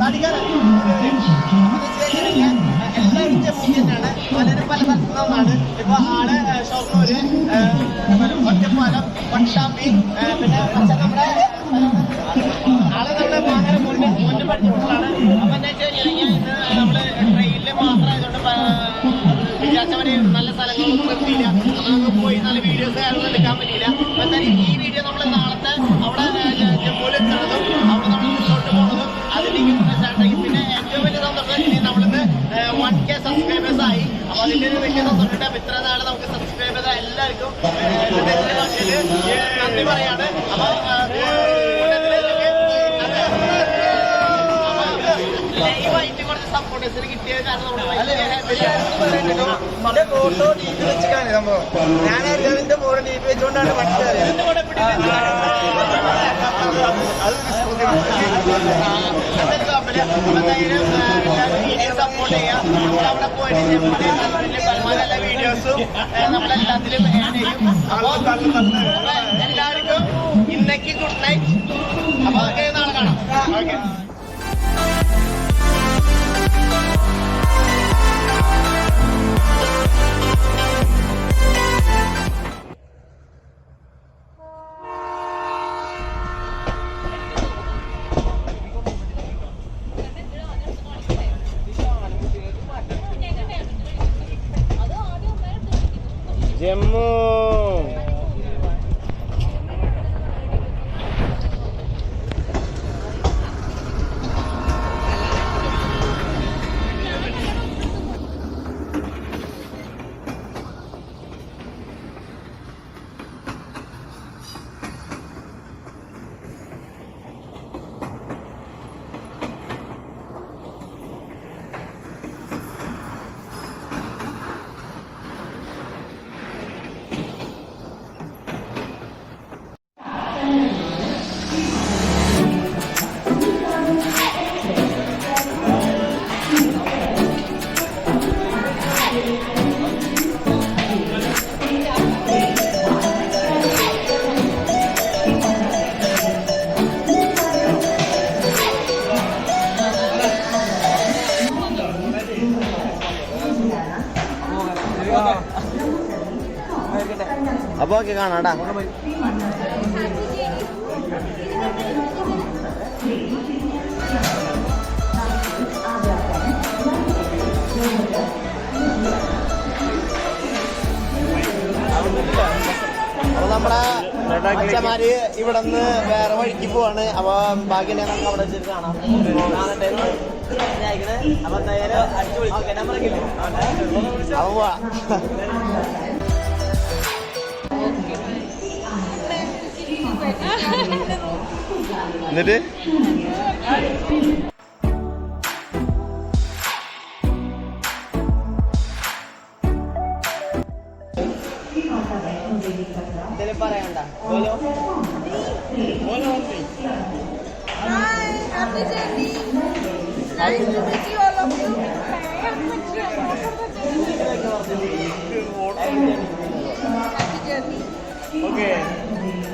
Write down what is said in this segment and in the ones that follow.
തടികാരൻ എല്ലാവരും ജമ്മു തന്നെയാണ് പലരും പല സ്ഥലത്തുനിന്നാണ് ഇപ്പൊ ആൾ ഷൊർണൂര് ഒറ്റപ്പാലം പട്ടാമ്പി പിന്നെ നമ്മുടെ ആളെ നമ്മുടെ വാഹന മുന്നേ മുന്നേ പഠിച്ചിട്ടുള്ളതാണ് അപ്പൊ എന്താ വെച്ച് കഴിഞ്ഞാൽ ഇന്ന് നമ്മൾ ട്രെയിനിൽ മാത്രമായതുകൊണ്ട് വിചാരിച്ചവര് നല്ല സ്ഥലങ്ങളൊന്നും എത്തിയില്ല അപ്പൊ നമുക്ക് പോയി നല്ല വീഡിയോസ് കാര്യങ്ങളും എടുക്കാൻ പറ്റിയില്ല അതിന്റെ ഒരു വലിയ അപ്പൊ ഇത്ര നാളെ നമുക്ക് എല്ലാവർക്കും ഇതിന്റെ ഭാഷയിൽ ഏഹ്, നന്ദി പറയാണ് അപ്പൊ കുറച്ച് സപ്പോർട്ടേഴ്സിന് കിട്ടിയ കാരണം എന്റെ ഫോട്ടോ ഡി പി വെച്ചിട്ടാണ് സംഭവം ഞാൻ എല്ലാവരുടെ ഫോട്ടോ ഡി പി വെച്ചുകൊണ്ടാണ് പഠിച്ചത് സപ്പോർട്ട് ചെയ്യാം നമ്മളവിടെ പോയിട്ട് പരമാവധി വീഡിയോസും നമ്മളെല്ലാത്തിലും കാണാടാ. നമ്മുടെ അച്ഛന്മാര് ഇവിടെ നിന്ന് വേറെ വഴിക്ക് പോവാണ്. അപ്പൊ ബാക്കി നമുക്ക് അവിടെ വെച്ചിട്ട് കാണാം. അപ്പൊ ഒക്കെ ഇല്ലേ? അപ്പൊ പോവാ. Happy journey. Okay okay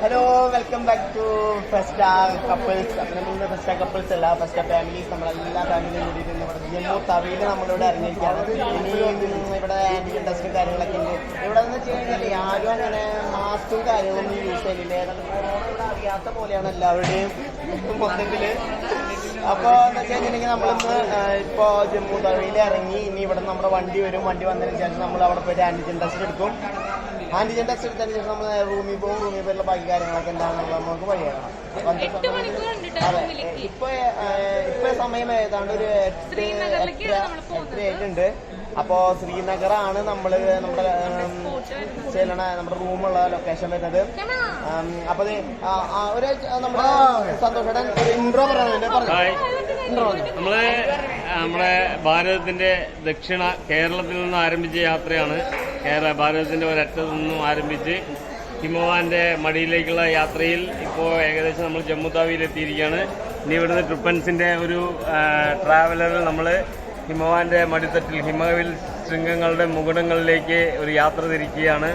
hello welcome back to first star couples അങ്ങനെ മൂന്ന് ഫസ്റ്റ് സ്റ്റാർ കപ്പിൾസ് അല്ല ഫസ്റ്റ് ഫെസ്റ്റ ഫാമിലീസ് നമ്മളെല്ലാ ഫാമിലിയും കൂടിയിട്ട് നമ്മുടെ ജമ്മു തവിയിൽ നമ്മളിവിടെ ഇറങ്ങിയിരിക്കുകയാണ് ഇനി ഇവിടെ ആന്റിക് ടെസ്റ്റും കാര്യങ്ങളൊക്കെ ഉണ്ട്. ഇവിടെ എന്ന് വെച്ച് കഴിഞ്ഞാൽ ആരും അങ്ങനെ മാസ്കും കാര്യങ്ങളൊന്നും യൂസ് കൊറോണ അറിയാത്ത പോലെയാണ് എല്ലാവരുടെയും മൊത്തത്തിൽ അപ്പോൾ എന്താ നമ്മളിന്ന് ഇപ്പോൾ ജമ്മു തവിയിൽ ഇറങ്ങി ഇനി ഇവിടെ നമ്മുടെ വണ്ടി വരും. വണ്ടി വന്നതിന് ശേഷം നമ്മൾ അവിടെ പോയിട്ട് ആന്റിജൻ ടെസ്റ്റ് എടുക്കും. ആന്റിജൻ ടെസ്റ്റ് എടുത്തതിന് ശേഷം നമ്മൾ റൂമിൽ പോകും റൂമിൽ പോയിട്ടുള്ള ബാക്കി കാര്യങ്ങളൊക്കെ എന്താണെന്നുള്ള നമുക്ക് വഴിയാണ് അതെ റൂമിലേക്ക്. ഇപ്പൊ ഇപ്പൊ സമയം ഏതാണ്ട് ഒരു എട്ട് എട്ട് ആയിട്ടുണ്ട് അപ്പോ ശ്രീനഗറാണ് നമ്മൾ നമ്മുടെ ചെല്ലണ നമ്മുടെ റൂമുള്ള ലൊക്കേഷൻ വരുന്നത്. അപ്പൊ ഒരു നമ്മുടെ സന്തോഷേട്ടൻ ഒരു ഇൻട്രോ നമ്മൾ നമ്മുടെ ഭാരതത്തിന്റെ ദക്ഷിണ കേരളത്തിൽ നിന്ന് ആരംഭിച്ച യാത്രയാണ് കേരള ഭാരതത്തിന്റെ ഒരറ്റത്തു നിന്നും ആരംഭിച്ച് ഹിമവാന്റെ മടിയിലേക്കുള്ള യാത്രയിൽ ഇപ്പോൾ ഏകദേശം നമ്മൾ ജമ്മു താവിയിൽ എത്തിയിരിക്കുകയാണ് ഇനി ഇവിടുന്ന് ട്രിപ്പൻസിന്റെ ഒരു ട്രാവലറിൽ നമ്മൾ ഹിമവാന്റെ മടിത്തട്ടിൽ ഹിമവിൽ ശൃംഗങ്ങളുടെ മുകുടങ്ങളിലേക്ക് ഒരു യാത്ര തിരിക്കുകയാണ്.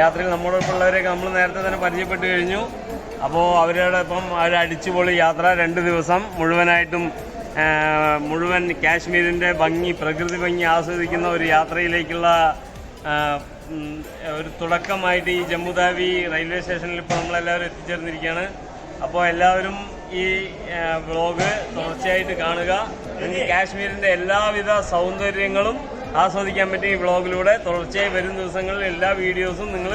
യാത്രയിൽ നമ്മളോടൊപ്പമുള്ളവരെയൊക്കെ നമ്മൾ നേരത്തെ തന്നെ പരിചയപ്പെട്ട് കഴിഞ്ഞു. അപ്പോൾ അവരോടൊപ്പം അവർ അടിച്ചുപൊളി യാത്ര രണ്ട് ദിവസം മുഴുവനായിട്ടും മുഴുവൻ കാശ്മീരിന്റെ ഭംഗി പ്രകൃതി ഭംഗി ആസ്വദിക്കുന്ന ഒരു യാത്രയിലേക്കുള്ള ഒരു തുടക്കമായിട്ട് ഈ ജമ്മുതാവി റെയിൽവേ സ്റ്റേഷനിൽ ഇപ്പോൾ നമ്മളെല്ലാവരും എത്തിച്ചേർന്നിരിക്കുകയാണ്. അപ്പോൾ എല്ലാവരും ഈ വ്ളോഗ് തുടർച്ചയായിട്ട് കാണുക. കാശ്മീരിന്റെ എല്ലാവിധ സൗന്ദര്യങ്ങളും ആസ്വദിക്കാൻ പറ്റും ഈ വ്ളോഗിലൂടെ തുടർച്ചയായി വരും ദിവസങ്ങളിൽ എല്ലാ വീഡിയോസും നിങ്ങൾ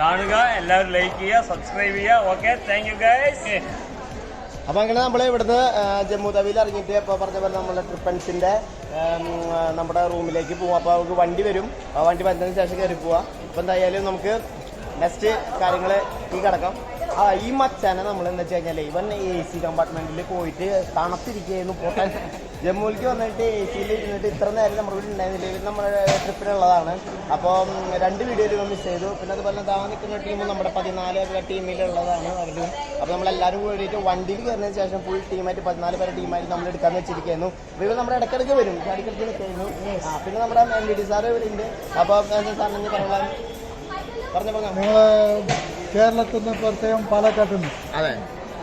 കാണുക എല്ലാവരും ലൈക്ക് ചെയ്യുക സബ്സ്ക്രൈബ് ചെയ്യുക. ഓക്കെ താങ്ക് യു ഗൈസ് അപ്പൊ അങ്ങനെ നമ്മൾ ഇവിടുന്ന് ജമ്മു തവിയിൽ ഇറങ്ങിയിട്ട് ഇപ്പോൾ പറഞ്ഞ പോലെ നമ്മളെ ട്രിപ്പൻസിന്റെ നമ്മുടെ റൂമിലേക്ക് പോകും അപ്പോൾ അവർക്ക് വണ്ടി വരും. ആ വണ്ടി വന്നതിന് ശേഷം കയറി പോവാം. അപ്പോൾ എന്തായാലും നമുക്ക് നെക്സ്റ്റ് കാര്യങ്ങൾ ഈ കിടക്കാം. ആ ഈ മച്ചാനെ നമ്മൾ എന്താ വെച്ച് കഴിഞ്ഞാൽ ഇവൻ എ സി കമ്പാർട്ട്മെന്റിൽ പോയിട്ട് തണുത്തിരിക്കുകയായിരുന്നു. പോട്ടെ. ജമ്മുവിലേക്ക് വന്നിട്ട് എ സിയിൽ ഇരുന്നിട്ട് ഇത്ര നേരം നമ്മുടെ ഇവിടെ ഉണ്ടായിരുന്നില്ല. ഇത് നമ്മുടെ ട്രിപ്പിനുള്ളതാണ് അപ്പോൾ രണ്ട് വീഡിയോയിൽ ഇവൻ മിസ് ചെയ്തു. പിന്നെ അതുപോലെ താ നിൽക്കുന്ന ടീമും നമ്മുടെ പതിനാല് ടീമിലുള്ളതാണ് അവരും അപ്പോൾ നമ്മളെല്ലാവരും കൂടിയിട്ട് വണ്ടിയിൽ കയറിയതിന് ശേഷം ഫുൾ ടീമായിട്ട് പതിനാല് പേരെ ടീമായിട്ട് നമ്മൾ എടുക്കാൻ വെച്ചിരിക്കുന്നു ഇവർ നമ്മുടെ ഇടയ്ക്കിടയ്ക്ക് വരും. ഇടയ്ക്കിടയ്ക്ക് നിൽക്കുന്നു ആ പിന്നെ നമ്മുടെ എം ഡി സാറ് ഇവിടെ ഉണ്ട്. അപ്പോൾ എന്താ സാറിന് പറയാൻ പറഞ്ഞു പറഞ്ഞു. കേരളത്തിൽ നിന്ന് പ്രത്യേകം പാലക്കാട്ടിൽ അതെ.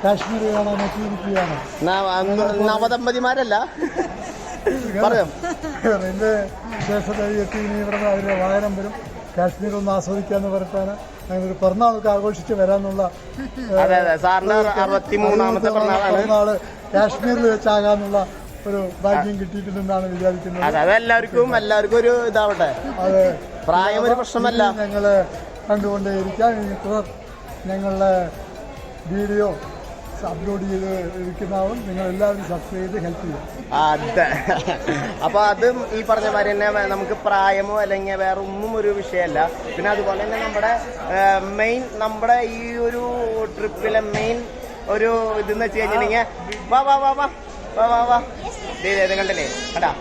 കാശ്മീർ കാണാൻ എത്തിയിരിക്കുകയാണ് നവദമ്പതിമാരല്ല? പറയാം. റെയിൽവേ സ്റ്റേഷനിൽ എത്തി ഇനി ഇവിടെ നിന്ന് അതിലെ വാഹനം വരും. കാശ്മീർ ഒന്ന് ആസ്വദിക്കാന്ന് പറഞ്ഞാണ് ഞങ്ങളൊരു പിറന്നാളൊക്കെ ആഘോഷിച്ച് വരാനുള്ള പിറന്നാൾ കാശ്മീരിൽ വെച്ചാകാനുള്ള ഒരു ഭാഗ്യം കിട്ടിയിട്ടുണ്ടെന്നാണ് വിചാരിക്കുന്നത്. അതെ അതെല്ലാവർക്കും എല്ലാവർക്കും ഒരു ഇതാവട്ടെ. അതെ. പ്രായം ഒരു പ്രശ്നമല്ല. ഞങ്ങൾ കണ്ടുകൊണ്ടേയിരിക്കാം. ഇനി തുടർ ഞങ്ങളുടെ വീഡിയോ അപ്ലോഡ് ചെയ്ത് ഇരിക്കുന്നതും നിങ്ങൾ എല്ലാവരും സബ്സ്ക്രൈബ് ചെയ്ത് ഹെൽപ്പ് ചെയ്യും അതെ. അപ്പോൾ അതും ഈ പറഞ്ഞ മാതിരി തന്നെ നമുക്ക് പ്രായമോ അല്ലെങ്കിൽ വേറെ ഒന്നും ഒരു വിഷയമല്ല. പിന്നെ അതുപോലെ തന്നെ നമ്മുടെ മെയിൻ നമ്മുടെ ഈ ഒരു ട്രിപ്പിലെ മെയിൻ ഒരു ഇതെന്ന് വെച്ച് കഴിഞ്ഞിട്ടുണ്ടെങ്കിൽ വാ വാ വാ വാ. വാ വാ വാ. കണ്ടില്ലേ? കണ്ടാ?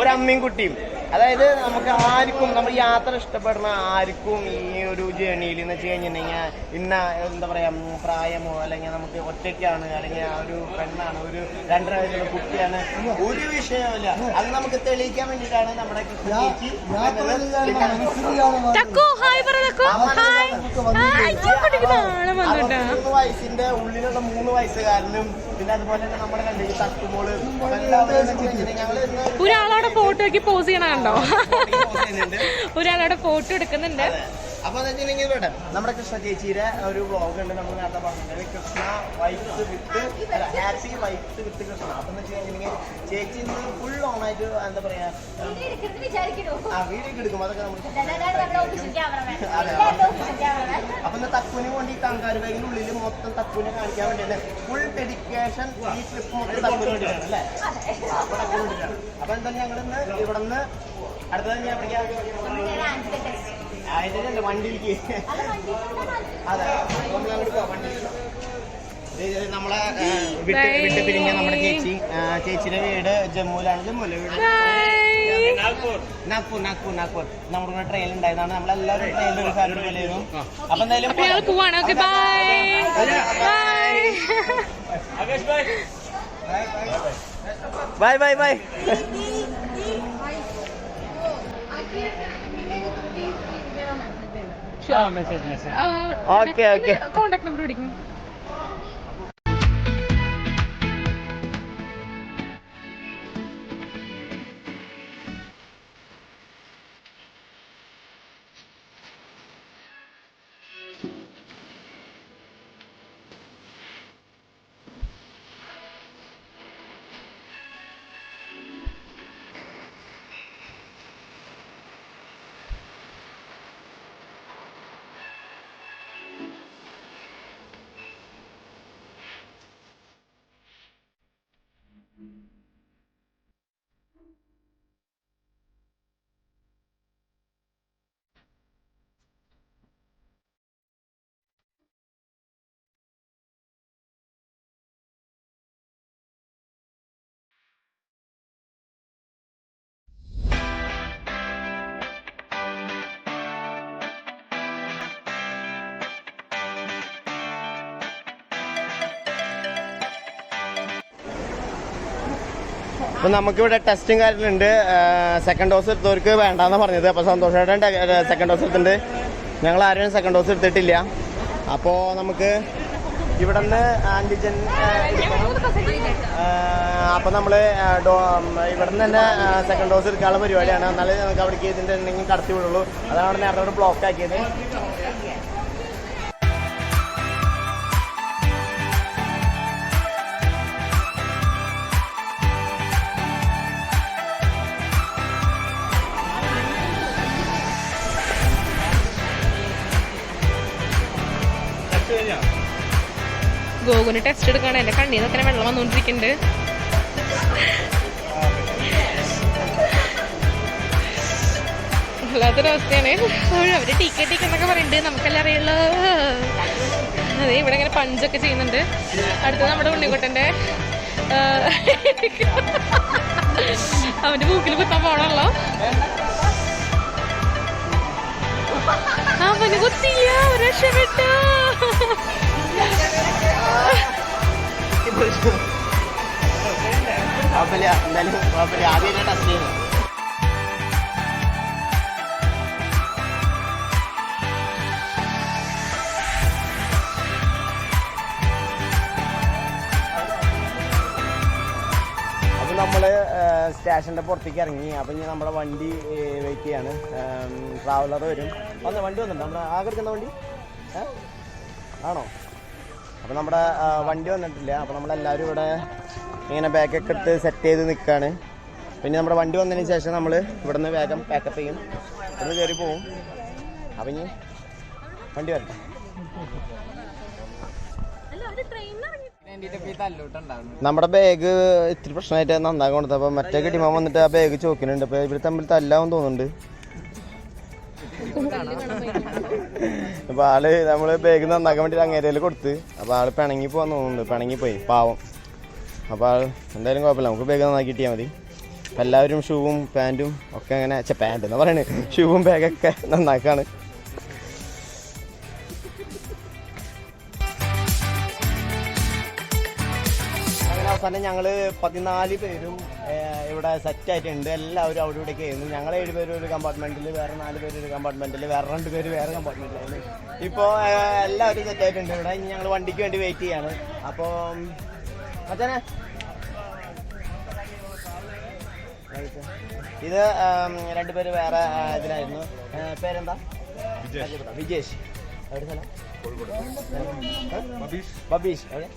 ഒരു അമ്മയും കുട്ടിയും. അതായത് നമുക്ക് ആർക്കും നമ്മൾ യാത്ര ഇഷ്ടപ്പെടുന്ന ആർക്കും ഈ ഒരു ജേണിയിൽ എന്ന് വെച്ച് കഴിഞ്ഞിട്ടുണ്ടെങ്കിൽ ഇന്ന എന്താ പറയാ പ്രായമോ അല്ലെങ്കിൽ നമുക്ക് ഒറ്റയ്ക്കാണ് അല്ലെങ്കിൽ ആ ഒരു പെണ്ണാണ് ഒരു രണ്ടര വയസ്സുള്ള കുട്ടിയാണ് ഒരു വിഷയമില്ല അത് നമുക്ക് തെളിയിക്കാൻ വേണ്ടിയിട്ടാണ് നമ്മുടെ മൂന്ന് വയസ്സിന്റെ ഉള്ളിലുള്ള മൂന്ന് വയസ്സുകാരനും പിന്നെ അതുപോലെ തന്നെ നമ്മുടെ കണ്ടിട്ട് തട്ടുമോൾ എല്ലാവരും ഞങ്ങൾ ഇന്ന് ഒരാളവിടെ ഫോട്ടോയ്ക്ക് പോസ് ചെയ്യണ കണ്ടോ. ഒരാളവിടെ ഫോട്ടോ എടുക്കുന്നുണ്ട്. അപ്പൊ വെച്ചിട്ടുണ്ടെങ്കിൽ ഇവിടെ നമ്മുടെ കൃഷ്ണ ചേച്ചിയുടെ ഒരു വ്ളോഗ് ഉണ്ട് നമ്മൾ നേരത്തെ പറഞ്ഞിട്ടുണ്ട് Krishna wives with happy wives with Krishna. അപ്പൊ എന്ന് വെച്ച് കഴിഞ്ഞിട്ടുണ്ടെങ്കിൽ ചേച്ചി ഇന്ന് ഫുൾ ഓൺ ആയിട്ട് എന്താ പറയാ ആ വീഡിയോ എടുക്കും. അതൊക്കെ നമ്മൾ അതെ അപ്പൊ ഇന്ന് തക്കുവിന് വേണ്ടി തങ്കാര് ഉള്ളിൽ മൊത്തം തക്കുവിനെ കാണിക്കാൻ വേണ്ടിയാണ് ഫുൾ ഡെഡിക്കേഷൻ ഈ ട്രിപ്പ് മൊത്തം തക്കുവിന് വേണ്ടിയിട്ടാണ് അല്ലേ? അപ്പൊ തക്കുവിന് വേണ്ടിയിട്ടാണ് അപ്പൊ എന്തായാലും ഞങ്ങൾ ഇന്ന് ഇവിടെ നിന്ന് അടുത്തത് ഞാൻ പഠിക്കാം അതിന്റെ വണ്ടിയിലേക്ക്. അതെ. നമ്മൾ അങ്ങോട്ട് പോവാം നമ്മളെ വിട്ട് വിട്ട് പിരിഞ്ഞ നമ്മുടെ ചേച്ചി ചേച്ചിയുടെ വീട് ജമ്മുവിലാണ്. മുല വീട്? നാഗ്പൂർ. നാഗ്പൂർ നാഗ്പൂർ നമ്മുടെ കൂടെ ട്രെയിൻ ഉണ്ടായതാണ്. നമ്മളെല്ലാവരും ട്രെയിനിൽ ഒരു കാര്യം പോലെയായിരുന്നു അപ്പൊ എന്തായാലും bye bye bye bye bye okay okay contact number പിടിക്കും. Mm-hmm. അപ്പൊ നമുക്കിവിടെ ടെസ്റ്റും കാര്യങ്ങളുണ്ട് സെക്കൻഡ് ഡോസ് എടുത്തവർക്ക് വേണ്ടാന്ന് പറഞ്ഞത്. അപ്പോൾ സന്തോഷമായിട്ട് സെക്കൻഡ് ഡോസ് എടുത്തിട്ടുണ്ട്. ഞങ്ങൾ ആരും സെക്കൻഡ് ഡോസ് എടുത്തിട്ടില്ല. അപ്പോൾ നമുക്ക് ഇവിടെ നിന്ന് ആന്റിജൻ അപ്പോൾ നമ്മൾ ഇവിടെ നിന്ന് തന്നെ സെക്കൻഡ് ഡോസ് എടുക്കാനുള്ള പരിപാടിയാണ്. എന്നാലേ നമുക്ക് അവിടേക്ക് ഇതിന്റെ എന്തെങ്കിലും കടത്തി വിടുള്ളൂ. അതാണ് നേരത്തെ ബ്ലോക്ക് ആക്കിയത്. ഗോകുന് ടെസ്റ്റ് എടുക്കാണ്. എന്റെ കണ്ണിൽ നിന്ന് ഇങ്ങനെ വെള്ളം വന്നുകൊണ്ടിരിക്കുന്നുണ്ട് വല്ലാത്തൊരവസ്ഥയാണ് അവർ ടിക്കറ്റ് ടിക്കറ്റ് എന്നൊക്കെ പറയുന്നുണ്ട് നമുക്കെല്ലാം അറിയുള്ളൂ അതെ ഇവിടെ ഇങ്ങനെ പഞ്ചൊക്കെ ചെയ്യുന്നുണ്ട്. അടുത്തത് നമ്മുടെ ഉണ്ണിക്കുട്ടന്റെ ആ, അവന്റെ മൂക്കിൽ കുത്താൻ പോണല്ലോ. അവന് കുത്തില്ല ഒരു ചെയ്യുന്നു. നമ്മൾ സ്റ്റേഷന്റെ പുറത്തേക്ക് ഇറങ്ങി. അപ്പം ഇനി നമ്മുടെ വണ്ടി വെയിറ്റ് ചെയ്യാണ്. ട്രാവലർ വരും. വന്ന് വണ്ടി വന്നിട്ടുണ്ട്? നമ്മുടെ ആകെ എടുക്കുന്ന വണ്ടി? ആണോ? അപ്പോൾ നമ്മുടെ വണ്ടി വന്നിട്ടില്ല. അപ്പോൾ നമ്മളെല്ലാവരും ഇവിടെ ഇങ്ങനെ ബാഗൊക്കെ എടുത്ത് സെറ്റ് ചെയ്ത് നിൽക്കുകയാണ് പിന്നെ നമ്മുടെ വണ്ടി വന്നതിന് ശേഷം നമ്മൾ ഇവിടെ നിന്ന് വേഗം പാക്കപ്പ് ചെയ്യും. ഇവിടുന്ന് കയറി പോവും. അപ്പം ഇനി വണ്ടി വരട്ടെ. നമ്മുടെ ബാഗ് ഇത്തിരി പ്രശ്നമായിട്ട് നന്നാക്കാൻ കൊടുത്തത് അപ്പം മറ്റേ കിട്ടിമാൻ വന്നിട്ട് ആ ബാഗ് ചോക്കിനുണ്ട്. അപ്പോൾ ഇവർ തമ്മിൽ തല്ലാവും തോന്നുന്നുണ്ട്. അപ്പോൾ ആൾ നമ്മൾ ബാഗ് നന്നാക്കാൻ വേണ്ടി അങ്ങേരയിൽ കൊടുത്ത്. അപ്പോൾ ആൾ പിണങ്ങി പോവാൻ തോന്നുന്നുണ്ട്. പിണങ്ങി പോയി. പാവം. അപ്പോൾ എന്തായാലും കുഴപ്പമില്ല. നമുക്ക് ബാഗ് നന്നാക്കി കിട്ടിയാൽ മതി. അപ്പോൾ എല്ലാവരും ഷൂവും പാന്റും ഒക്കെ അങ്ങനെ ചെ പാന്റ് എന്ന് പറയുന്നത് ഷൂവും ബാഗൊക്കെ നന്നാക്കാണ്. അവസാനം ഞങ്ങൾ പതിനാല് പേരും ഇവിടെ സെറ്റ് ആയിട്ടുണ്ട്. എല്ലാവരും അവിടെ ഇവിടെ ആയിരുന്നു. ഞങ്ങൾ ഏഴ് പേര് ഒരു കമ്പാർട്ട്മെന്റിൽ വേറെ നാല് പേര് ഒരു കമ്പാർട്ട്മെന്റിൽ വേറെ രണ്ട് പേര് വേറെ കമ്പാർട്ട്മെന്റിലാണ് ഇപ്പോൾ എല്ലാവരും സെറ്റ് ആയിട്ടുണ്ട് ഇവിടെ. ഞങ്ങൾ വണ്ടിക്ക് വേണ്ടി വെയിറ്റ് ചെയ്യാണ്. അപ്പോൾ മച്ചാനെ ഇത് രണ്ടുപേര് വേറെ ഇതിലായിരുന്നു. പേരെന്താ? വിജേഷ്. എവിടെ സ്ഥലം? ഏ? ബബീഷ്. എവിടെ?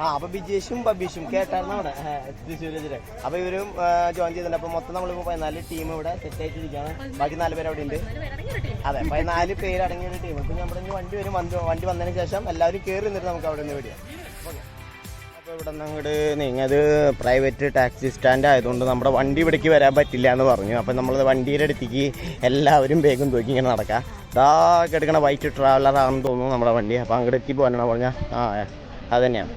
ആ അപ്പൊ ബിജേഷും ബബീഷും കേട്ടായിരുന്നു അവിടെ. തൃശ്ശൂരിലെ അപ്പൊ ഇവരും ജോയിൻ ചെയ്തിട്ടുണ്ട്. അപ്പൊ മൊത്തം നമ്മളിപ്പോ പതിനാല് ടീം ഇവിടെ സെറ്റ് ആയിട്ടിരിക്കുകയാണ് ബാക്കി നാല് പേര് അവിടെ ഉണ്ട്. അതെ പതിനാല് പേര് അടങ്ങിയ ഒരു ടീം ഇപ്പൊ നമ്മുടെ വണ്ടി വരും. വണ്ടി വണ്ടി വന്നതിന് ശേഷം എല്ലാവരും കയറി നിന്നിട്ട് നമുക്ക് അവിടെ നിന്ന് വിടിയാം അപ്പോൾ ഇവിടെ നിന്ന് അങ്ങോട്ട് നിങ്ങത് പ്രൈവറ്റ് ടാക്സി സ്റ്റാൻഡ് ആയതുകൊണ്ട് നമ്മുടെ വണ്ടി ഇവിടേക്ക് വരാൻ പറ്റില്ല എന്ന് പറഞ്ഞു. അപ്പോൾ നമ്മൾ വണ്ടിയുടെ അടുത്തേക്ക് എല്ലാവരും വേഗം തൂക്കി ഇങ്ങനെ നടക്കാം. ഇതാ കിടക്കണ വൈറ്റ് ട്രാവലർ ആണെന്ന് തോന്നുന്നു നമ്മുടെ വണ്ടി. അപ്പോൾ അങ്ങോട്ട് എത്തി പോകാനാണ് പറഞ്ഞാൽ ആ അത് തന്നെയാണ്.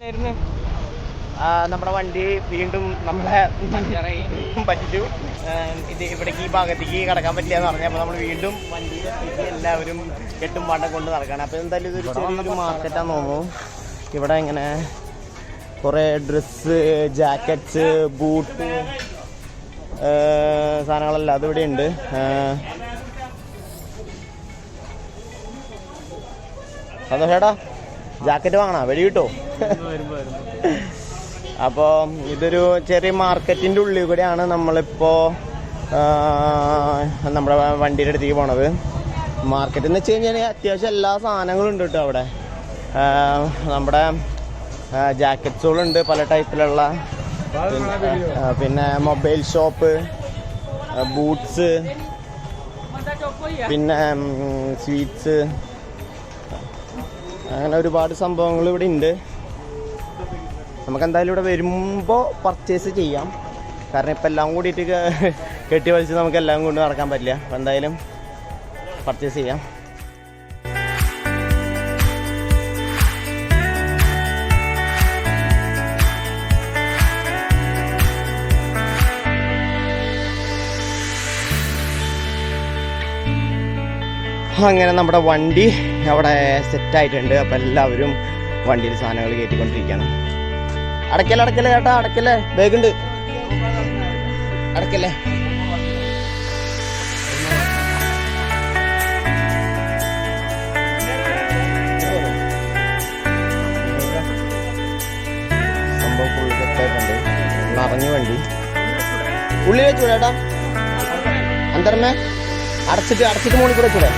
ആ, നമ്മുടെ വണ്ടി വീണ്ടും നമ്മളെ പറ്റിച്ചു. ഇത് ഇവിടേക്ക് ഈ ഭാഗത്തേക്ക് കടക്കാൻ പറ്റില്ല എന്ന് പറഞ്ഞപ്പോൾ നമ്മൾ വീണ്ടും വണ്ടിയിലെത്തിക്ക് എല്ലാവരും കെട്ടും പാട്ടം കൊണ്ട് നടക്കണം അപ്പോൾ എന്തായാലും ഇതൊരു ചെറിയൊരു മാർക്കറ്റാന്ന് തോന്നുന്നു. ഇവിടെ ഇങ്ങനെ കുറേ ഡ്രസ്സ് ജാക്കറ്റ്സ് ബൂട്ട് സാധനങ്ങളെല്ലാം അതിവിടെ ഉണ്ട്. സന്തോഷേട്ടാ ജാക്കറ്റ് വാങ്ങണ? വെടി കിട്ടോ? അപ്പോൾ ഇതൊരു ചെറിയ മാർക്കറ്റിന്റെ ഉള്ളിൽ കൂടെയാണ് നമ്മളിപ്പോൾ നമ്മുടെ വണ്ടിയുടെ അടുത്തേക്ക് പോണത്. മാർക്കറ്റ് എന്ന് വെച്ച് കഴിഞ്ഞാൽ അത്യാവശ്യം എല്ലാ സാധനങ്ങളും ഉണ്ട് കേട്ടോ അവിടെ. നമ്മുടെ ജാക്കറ്റ്സുകളുണ്ട് പല ടൈപ്പിലുള്ള പിന്നെ മൊബൈൽ ഷോപ്പ് ബൂട്ട്സ് പിന്നെ സ്വീറ്റ്സ് അങ്ങനെ ഒരുപാട് സംഭവങ്ങൾ ഇവിടെ ഉണ്ട്. നമുക്ക് എന്തായാലും ഇവിടെ വരുമ്പോൾ പർച്ചേസ് ചെയ്യാം. കാരണം ഇപ്പം എല്ലാം കൂടിയിട്ട് കെട്ടി വലിച്ച് നമുക്ക് എല്ലാം കൊണ്ട് നടക്കാൻ പറ്റില്ല. അപ്പം എന്തായാലും പർച്ചേസ് ചെയ്യാം. അങ്ങനെ നമ്മുടെ വണ്ടി അവിടെ സെറ്റായിട്ടുണ്ട് അപ്പോൾ എല്ലാവരും വണ്ടിയിൽ സാധനങ്ങൾ കയറ്റിക്കൊണ്ടിരിക്കുകയാണ്. അടക്കല്ലേ അടക്കല്ലേ ചേട്ടാ അടക്കല്ലേ ബാഗുണ്ട്. അടക്കല്ലേ സംഭവം ഫുള്ള് സെറ്റായിട്ടുണ്ട് നിറഞ്ഞു വണ്ടി. ഉള്ളിൽ വെച്ചു ചേട്ടാ. അന്തരമേ അടച്ചിട്ട് അടച്ചിട്ട് മുകളിൽ കൂടെ വെച്ചൂടെ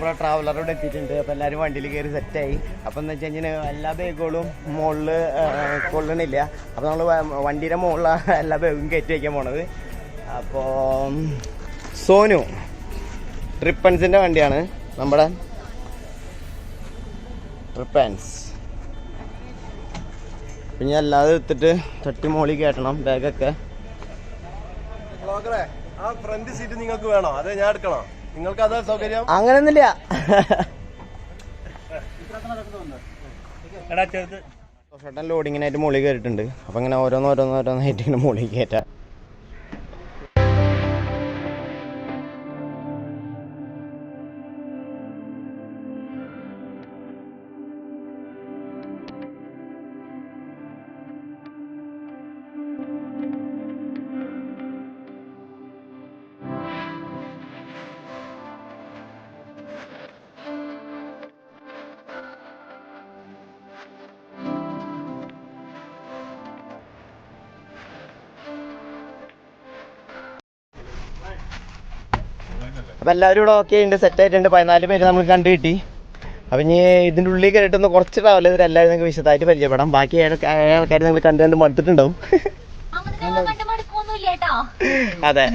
നമ്മുടെ ട്രാവലർ ഇവിടെ എത്തിയിട്ടുണ്ട്. അപ്പോൾ എല്ലാവരും വണ്ടിയിൽ കയറി സെറ്റായി അപ്പോൾ എന്ന് വെച്ച് കഴിഞ്ഞാൽ എല്ലാ ബാഗുകളും മുകളിൽ കൊള്ളണില്ല. അപ്പോൾ നമ്മൾ വണ്ടിയുടെ മുകളിലാണ് എല്ലാ ബാഗും കയറ്റി വയ്ക്കാൻ പോണത്. അപ്പോൾ സോനു ട്രിപ്പൻസിന്റെ വണ്ടിയാണ് നമ്മുടെ ട്രിപ്പൻസ് പിന്നെ അല്ലാതെ എടുത്തിട്ട് തട്ടി മോളി കയറ്റണം ബാഗൊക്കെ ആ ഫ്രണ്ട് സീറ്റ് നിങ്ങൾക്ക് വേണോ? അതെ ഞാൻ എടുക്കണോ? നിങ്ങൾക്ക് അതാ സൗകര്യം? അങ്ങനെയൊന്നുമില്ല ചേട്ടൻ ലോഡിങ്ങിനായിട്ട് മുകളിൽ കയറിയിട്ടുണ്ട്. അപ്പൊ ഇങ്ങനെ ഓരോന്ന് ഓരോന്ന് ഓരോന്നായിട്ട് ഇങ്ങനെ മുകളിൽ കയറ്റാം. അപ്പം എല്ലാവരും ഇവിടെ ഓക്കെ ഉണ്ട് സെറ്റ് ആയിട്ടുണ്ട്. പതിനാല് പേര് നമ്മൾ കണ്ടു കിട്ടി. അപ്പം ഇനി ഇതിന്റെ ഉള്ളിൽ കയറിയിട്ടൊന്ന് കുറച്ച് ട്രാവൽ ചെയ്തിട്ട് എല്ലാവരും നിങ്ങൾക്ക് വിശദമായിട്ട് പരിചയപ്പെടാം. ബാക്കി ഏഴ് ആൾക്കാർ നിങ്ങൾ കണ്ടു കണ്ട് മടുത്തിട്ടുണ്ടാവും. അതെ.